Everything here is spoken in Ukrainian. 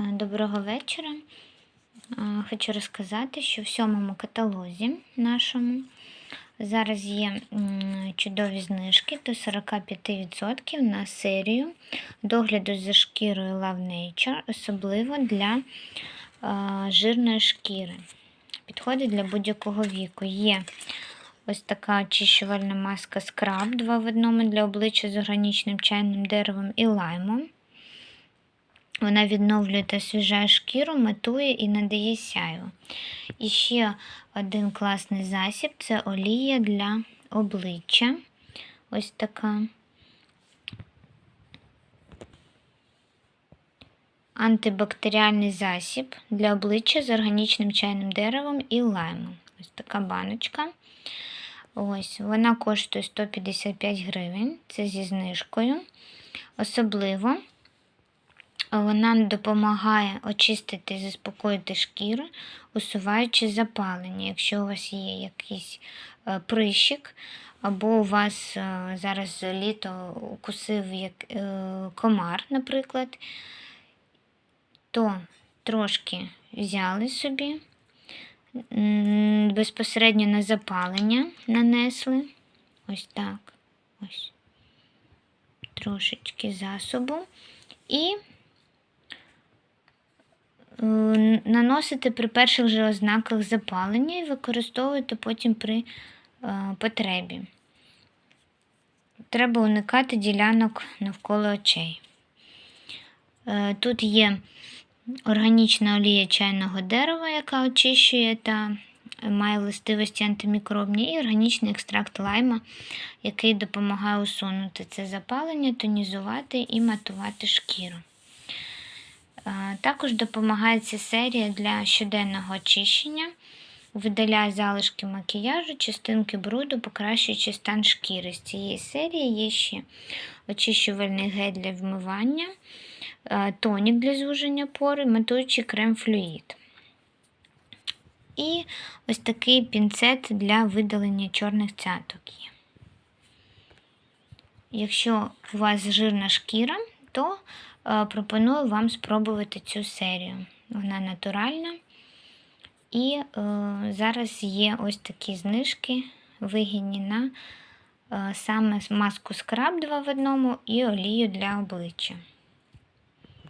Е, Доброго вечора. Е, Хочу розказати, що в сьомому каталозі нашому зараз є чудові знижки до 45% на серію догляду за шкірою Love Nature, особливо для е, жирної шкіри. Підходить для будь-якого віку. Є ось така очищувальна маска скраб 2 в одному для обличчя з органічним чайним деревом і лаймом. Вона відновлює та освіжає шкіру, матує і надає сяйву. І ще один класний засіб це олія для обличчя. Ось така. Антибактеріальний засіб для обличчя з органічним чайним деревом і лаймом. Ось така баночка. Ось, вона коштує 155 гривень. Це зі знижкою. Особливо вона допомагає очистити і заспокоїти шкіру, усуваючи запалення. Якщо у вас є якийсь е, прищик, або у вас е, зараз літо укусив е, комар, наприклад, то трошки взяли собі, безпосередньо на запалення нанесли. Ось так. Ось. Трошечки засобу. І е, наносите при перших же ознаках запалення і використовуєте потім при е, потребі. Треба уникати ділянок навколо очей. Е, Тут є органічна олія чайного дерева, яка очищує та має властивості антимікробні, і органічний екстракт лайма, який допомагає усунути це запалення, тонізувати і матувати шкіру. Е, Також допомагає ця серія для щоденного очищення, видаляє залишки макіяжу, частинки бруду, покращуючи стан шкіри. З цієї серії є ще очищувальний гель для вмивання, е, тонік для звуження пори, матуючий крем флюїд. І ось такий пінцет для видалення чорних цяток. Якщо у вас жирна шкіра, то пропоную вам спробувати цю серію. Вона натуральна. І е, зараз є ось такі знижки, вигідні на е, саме маску скраб 2 в одному і олію для обличчя.